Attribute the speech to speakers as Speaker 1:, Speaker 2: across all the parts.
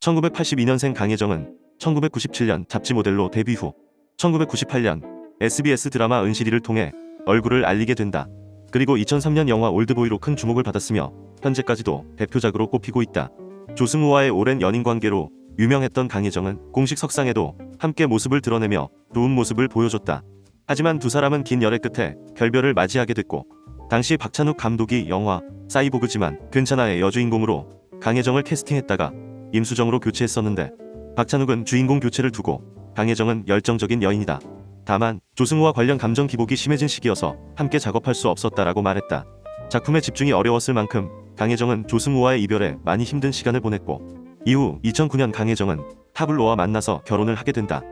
Speaker 1: 1982년생 강혜정은 1997년 잡지 모델로 데뷔 후 1998년 SBS 드라마 은실이를 통해 얼굴을 알리게 된다. 그리고 2003년 영화 올드보이로 큰 주목을 받았으며 현재까지도 대표작으로 꼽히고 있다. 조승우와의 오랜 연인 관계로 유명했던 강혜정은 공식 석상에도 함께 모습을 드러내며 좋은 모습을 보여줬다. 하지만 두 사람은 긴 열애 끝에 결별을 맞이하게 됐고 당시 박찬욱 감독이 영화 사이보그지만 괜찮아의 여주인공으로 강혜정을 캐스팅했다가 임수정으로 교체했었는데 박찬욱은 주인공 교체를 두고 강혜정은 열정적인 여인이다. 다만 조승우와 관련 감정 기복이 심해진 시기여서 함께 작업할 수 없었다라고 말했다. 작품에 집중이 어려웠을 만큼 강혜정은 조승우와의 이별에 많이 힘든 시간을 보냈고 이후 2009년 강혜정은 타블로와 만나서 결혼을 하게 된다.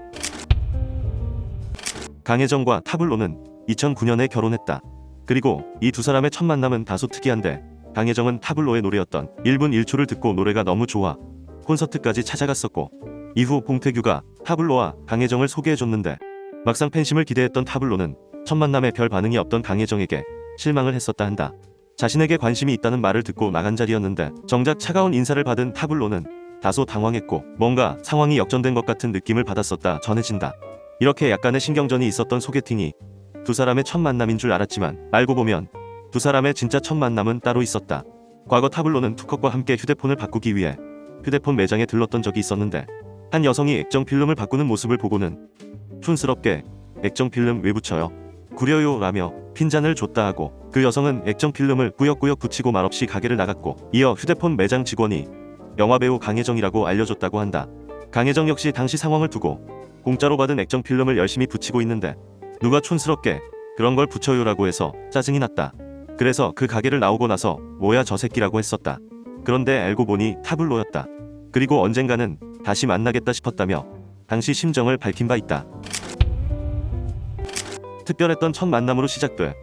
Speaker 1: 강혜정과 타블로는 2009년에 결혼했다. 그리고 이 두 사람의 첫 만남은 다소 특이한데 강혜정은 타블로의 노래였던 1분 1초를 듣고 노래가 너무 좋아 콘서트까지 찾아갔었고 이후 봉태규가 타블로와 강혜정을 소개해줬는데 막상 팬심을 기대했던 타블로는 첫 만남에 별 반응이 없던 강혜정에게 실망을 했었다 한다. 자신에게 관심이 있다는 말을 듣고 나간 자리였는데 정작 차가운 인사를 받은 타블로는 다소 당황했고 뭔가 상황이 역전된 것 같은 느낌을 받았었다 전해진다. 이렇게 약간의 신경전이 있었던 소개팅이 두 사람의 첫 만남인 줄 알았지만 알고 보면 두 사람의 진짜 첫 만남은 따로 있었다. 과거 타블로는 투컷과 함께 휴대폰을 바꾸기 위해 휴대폰 매장에 들렀던 적이 있었는데 한 여성이 액정 필름을 바꾸는 모습을 보고는 촌스럽게 액정 필름 왜 붙여요? 구려요 라며 핀잔을 줬다 하고 그 여성은 액정 필름을 꾸역꾸역 붙이고 말없이 가게를 나갔고 이어 휴대폰 매장 직원이 영화배우 강혜정이라고 알려줬다고 한다. 강혜정 역시 당시 상황을 두고 공짜로 받은 액정 필름을 열심히 붙이고 있는데 누가 촌스럽게 그런 걸 붙여요라고 해서 짜증이 났다. 그래서 그 가게를 나오고 나서 뭐야 저 새끼라고 했었다. 그런데 알고 보니 타블로였다. 그리고 언젠가는 다시 만나겠다 싶었다며 당시 심정을 밝힌 바 있다. 특별했던 첫 만남으로 시작돼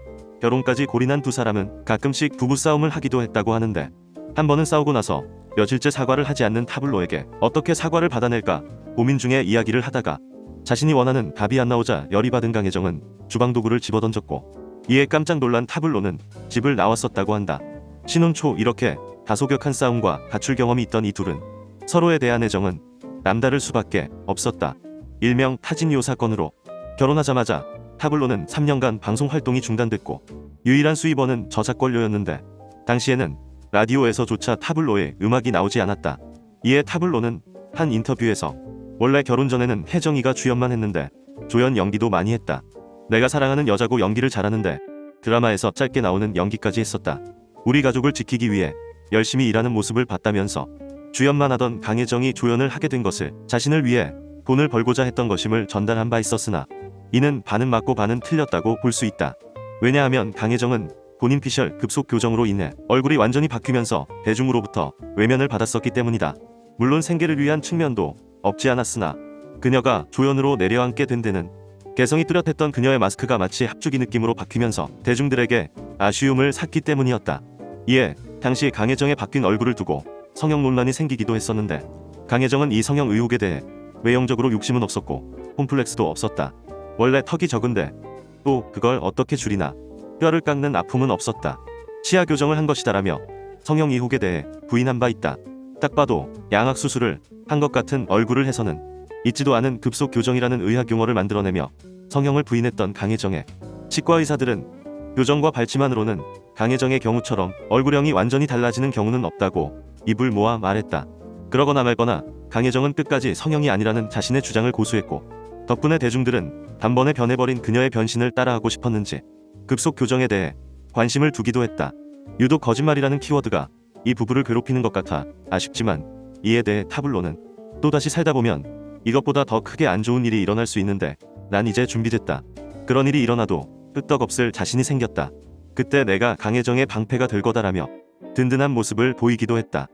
Speaker 1: 결혼까지 골인한 두 사람은 가끔씩 부부싸움을 하기도 했다고 하는데 한 번은 싸우고 나서 며칠째 사과를 하지 않는 타블로에게 어떻게 사과를 받아낼까 고민 중에 이야기를 하다가 자신이 원하는 답이 안 나오자 열이 받은 강혜정은 주방 도구를 집어던졌고 이에 깜짝 놀란 타블로는 집을 나왔었다고 한다. 신혼 초 이렇게 다소격한 싸움과 가출 경험이 있던 이 둘은 서로에 대한 애정은 남다를 수밖에 없었다. 일명 타진요 사건으로 결혼하자마자 타블로는 3년간 방송 활동이 중단됐고 유일한 수입원은 저작권료였는데 당시에는 라디오에서조차 타블로의 음악이 나오지 않았다. 이에 타블로는 한 인터뷰에서 원래 결혼 전에는 혜정이가 주연만 했는데 조연 연기도 많이 했다. 내가 사랑하는 여자고 연기를 잘하는데 드라마에서 짧게 나오는 연기까지 했었다. 우리 가족을 지키기 위해 열심히 일하는 모습을 봤다면서 주연만 하던 강혜정이 조연을 하게 된 것을 자신을 위해 돈을 벌고자 했던 것임을 전달한 바 있었으나 이는 반은 맞고 반은 틀렸다고 볼 수 있다. 왜냐하면 강혜정은 본인 피셜 급속 교정으로 인해 얼굴이 완전히 바뀌면서 대중으로부터 외면을 받았었기 때문이다. 물론 생계를 위한 측면도 없지 않았으나 그녀가 조연으로 내려앉게 된 데는 개성이 뚜렷했던 그녀의 마스크가 마치 합주기 느낌으로 바뀌면서 대중들에게 아쉬움을 샀기 때문이었다. 이에 당시 강혜정의 바뀐 얼굴을 두고 성형 논란이 생기기도 했었는데 강혜정은 이 성형 의혹에 대해 외형적으로 욕심은 없었고 콤플렉스도 없었다. 원래 턱이 적은데 또 그걸 어떻게 줄이나 뼈를 깎는 아픔은 없었다. 치아 교정을 한 것이다라며 성형 의혹에 대해 부인한 바 있다. 딱 봐도 양악 수술을 한 것 같은 얼굴을 해서는 있지도 않은 급속 교정이라는 의학 용어를 만들어내며 성형을 부인했던 강혜정의 치과 의사들은 교정과 발치만으로는 강혜정의 경우처럼 얼굴형이 완전히 달라지는 경우는 없다고 입을 모아 말했다. 그러거나 말거나 강혜정은 끝까지 성형이 아니라는 자신의 주장을 고수했고 덕분에 대중들은 단번에 변해버린 그녀의 변신을 따라하고 싶었는지 급속 교정에 대해 관심을 두기도 했다. 유독 거짓말이라는 키워드가 이 부부를 괴롭히는 것 같아 아쉽지만 이에 대해 타블로는 또다시 살다 보면 이것보다 더 크게 안 좋은 일이 일어날 수 있는데 난 이제 준비됐다. 그런 일이 일어나도 끄떡없을 자신이 생겼다. 그때 내가 강혜정의 방패가 될 거다라며 든든한 모습을 보이기도 했다.